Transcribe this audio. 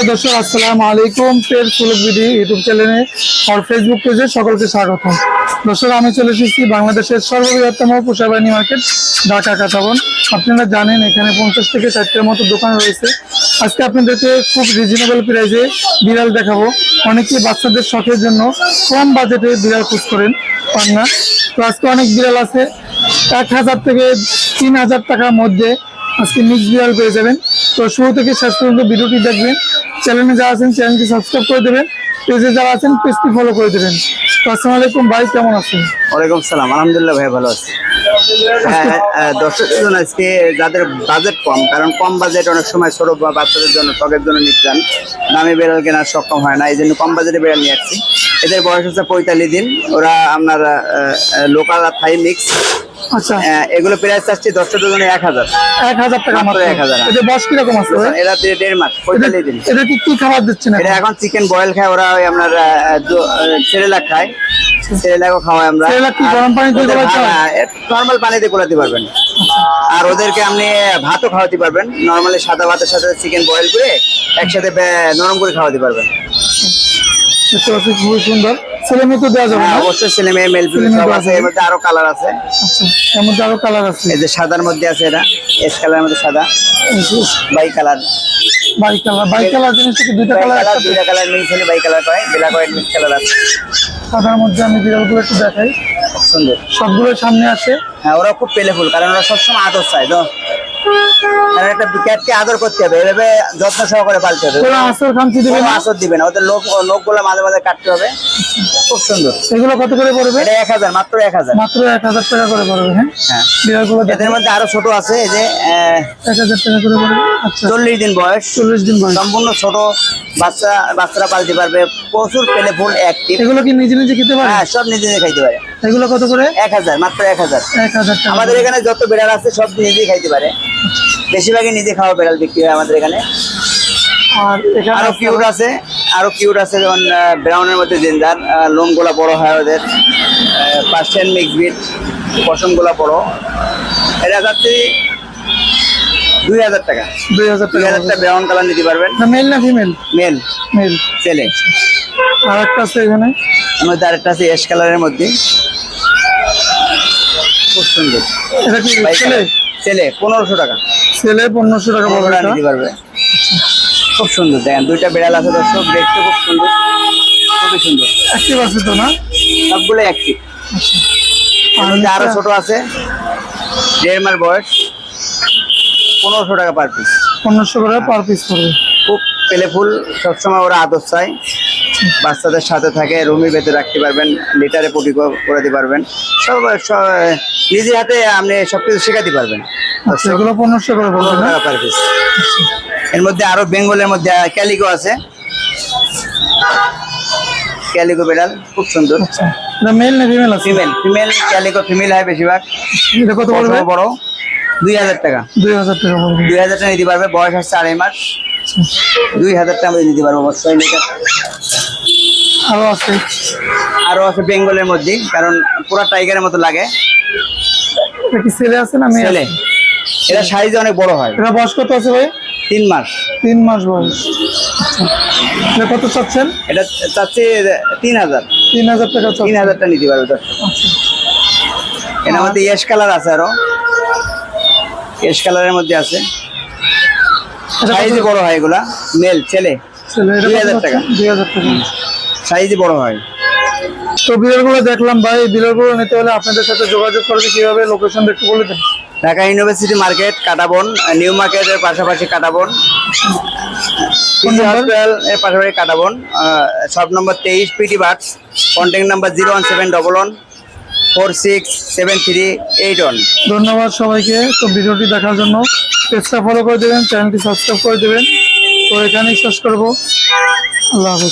সুপ্রিয় দর্শক, আসসালামু আলাইকুম পের সুলভ বিধি ইউটিউব চ্যানেলে আর ফেসবুক পেজে সকলকে স্বাগতম। দর্শক, আমি চলে এসেছি বাংলাদেশের সর্ববৃহত্তম পোষাবাহিনী মার্কেট, ঢাকা কাটাবন আপনারা জানেন এখানে পঞ্চাশ থেকে ষাটটার মতো দোকান রয়েছে। আজকে আপনাদেরকে খুব রিজনেবল প্রাইসে বিড়াল দেখাবো। অনেকে বাচ্চাদের শখের জন্য কম বাজেটে বিড়াল খুঁজ করেন, পান না। তো আজকে অনেক বিড়াল আছে। এক হাজার থেকে তিন হাজার টাকার মধ্যে আজকে মিক্স বিড়াল পেয়ে যাবেন। তো শুরু থেকে শেষ পর্যন্ত ভিডিওটি দেখবেন। চ্যানেলে যারা আছেন, চ্যানেলটি সাবস্ক্রাইব করে দেবেন। পেজে যারা আছেন, পেজটি ফলো করে দেবেন। আসসালামু আলাইকুম ভাই, কেমন আছেন? ওয়ালাইকুম সালাম। আলহামদুলিল্লাহ ভাই, ভালো আছি। হ্যাঁ, হ্যাঁ, দর্শকদের জন্য আজকে যাদের বাজেট কম কারণ কম বাজেট অনেক সময় ছোট বা বাচ্চাদের জন্য শখের জন্য নিতে চান। দামি বেড়াল কেনার সক্ষম হয় না এই জন্য কম বাজেটে বেড়াল নিয়ে আসছি। এদের বয়স হচ্ছে পঁয়তাল্লিশ দিন। ওরা আপনার লোকাল আর থাই মিক্স আচ্ছা। এগুলো প্রাইস আসছে দর্শকদের জন্য এক হাজার। এক হাজার টাকা মাত্র। মাত্র 1000 এটা বয়স কীরকম আছে? এরা দেড় মাস পঁয়তাল্লিশ দিন। এটা কি কি খাবার দিচ্ছেন এটা এখন চিকেন বয়েল খায় ওরা ওই আপনার সেরেলাক খায়। সেরেলাকও খাওয়াই আমরা। সেরেলাক কি গরম পানি দিয়ে গোলাতে নরমাল পানিতে গোলাতে পারবেন। আর ওদেরকে আপনি ভাতও খাওয়াতে পারবেন। নরমালি সাদা ভাতের সাথে চিকেন বয়েল করে একসাথে নরম করে খাওয়াতে পারবেন। খুবই সুন্দর। ছেলে মেয়ে তো দেওয়া যাবে হ্যাঁ, না অবশ্যই ছেলে মেয়ে মেল ছেলে সব আছে এর মধ্যে আরও কালার আছে। আচ্ছা এর মধ্যে আরও কালার আছে? এই যে সাদার মধ্যে আছে এটা এস কালারের মধ্যে সাদা। Bi colour bi colour bi colour জিনিসটা কি দুইটা কালার দুইটা কালার বাই কালার হয় ব্ল্যাক হোয়াইট মিক্স কালার আছে। সাদার মধ্যে আমি বিড়ালগুলো একটু দেখাই। সুন্দর। সবগুলো সামনে আসে। হ্যাঁ ওরা খুব পেলেফুল কারণ ওরা সবসময় আদর চায় তো। কারণ একটা ক্যাটকে আদর করতে হবে এভাবে যত্ন সহকারে পালতে হবে। আসর খামচি দিবে না? আসর দিবে না ওদের লোক লোকগুলো মাঝে মাঝে কাটতে হবে। খুব সুন্দর। এগুলো কত করে পড়বে? এটা এক হাজার মাত্র এক হাজার। মাত্র এক হাজার টাকা করে পড়বে হ্যাঁ? হ্যাঁ। বিড়ালগুলো এদের মধ্যে আরও ছোট আছে এই যে এক হাজার টাকা করে পড়বে আচ্ছা। চল্লিশ দিন বয়স। চল্লিশ দিন বয়স। সম্পূর্ণ ছোট বাচ্চা বাচ্চারা পালতে পারবে। প্রচুর পেলেফুল অ্যাক্টিভ এগুলো কি নিজে নিজে খেতে পারে? হ্যাঁ সব নিজে নিজে খাইতে পারে। এগুলো কত করে? এক হাজার মাত্র এক হাজার। এক হাজার টাকা আমাদের এখানে যত বেড়াল আছে সব নিজেই খাইতে পারে। বেশিরভাগই নিজে খাওয়া বেড়াল বিক্রি হয় আমাদের এখানে। আর আরও কিউট আছে আরও কিউট আছে যেমন ব্রাউনের মধ্যে জেঞ্জার লোমগুলা বড় হয় ওদের পার্সেন্ট মিক্স বিট পশমগুলা বড়। এটা যাচ্ছে দুই হাজার টাকা। দুই হাজার টাকা হাজার টাকা ব্রাউন কালার নিতে পারবেন। না মেল না ফিমেল মেল মেল ছেলে। আর একটা আছে এখানে। আরেকটা আছে কালারের মধ্যে। খুব সুন্দর। এটা ছেলে? ছেলে পনেরোশো টাকা। ছেলে পনেরোশো টাকা পড়বে। নিতে পারবে। খুব সুন্দর দেখেন দুইটা বিড়াল আছে দর্শক দেখতে খুব সুন্দর। খুবই সুন্দর। অ্যাক্টিভ আছে তো না? সবগুলো অ্যাক্টিভ আর মধ্যে আরও ছোট আছে দেড় মাস বয়স পনেরোশো টাকা পার পিস পনেরোশো করে পার পিস পড়বে। খুব পেলেফুল সবসময় ওরা আদর চায়। বাচ্চাদের সাথে থাকে রুমের ভেতরে রাখতে পারবেন লিটারে পটি করে দিতে পারবেন। সব নিজের হাতে আপনি সবকিছু শেখাতে পারবেন। আচ্ছা এগুলো পনেরোশো করে পনেরো টাকা পার পিস এর মধ্যে আরও বেঙ্গলের মধ্যে ক্যালিকো আছে। ক্যালিকো বেড়াল খুব সুন্দর। আচ্ছা। মেল না ফিমেল আছে? ফিমেল ফিমেল ক্যালিকো ফিমেল হয় বেশিরভাগ। এটা কত বড় বড়। দুই হাজার টাকা। দুই হাজার টাকা দুই হাজার টাকা নিতে পারবে। বয়স আড়াই মাস। দুই হাজার টাকা দিতে পারব। অবশ্যই লিটার আরও আছে। আরও আছে বেঙ্গলের মধ্যে কারণ পুরো টাইগারের মতো লাগে। এটা কি ছেলে আছে না মেয়ে ছেলে? এটা সাইজে অনেক বড় হয়। এটা বয়স কত আছে ভাই? তিন মাস। তিন মাস বয়স। এটা কত চাচ্ছেন? এটা চাচ্ছি তিন হাজার। তিন হাজার টাকা তিন চাচ্ছেন। হাজার টাকা নিতে পারবে এর মধ্যে ইয়েস কালার আছে আরও। ইয়েস কালারের মধ্যে আছে। এটা সাইজে বড় হয় এগুলা। মেল ছেলে। এটা দুই হাজার? টাকা। দুই হাজার টাকা। সাইজে বড় হয় তো বিড়ালগুলো দেখলাম ভাই বিড়ালগুলো নিতে হলে আপনাদের সাথে যোগাযোগ করবে কীভাবে লোকেশন একটু বলে দেন। Dhaka university market Katabon new মার্কেটের পাশাপাশি কাটাবন? হসপিটাল এর পাশাপাশি কাটাবন সব নম্বর তেইশ P T bars contact number zero one seven double one four six seven three eight one ধন্যবাদ সবাইকে তো ভিডিওটি দেখার জন্য পেজটা ফলো করে দেবেন চ্যানেলটি সাবস্ক্রাইব করে দেবেন। তো এখানেই শেষ করব। আল্লাহ হাফেজ।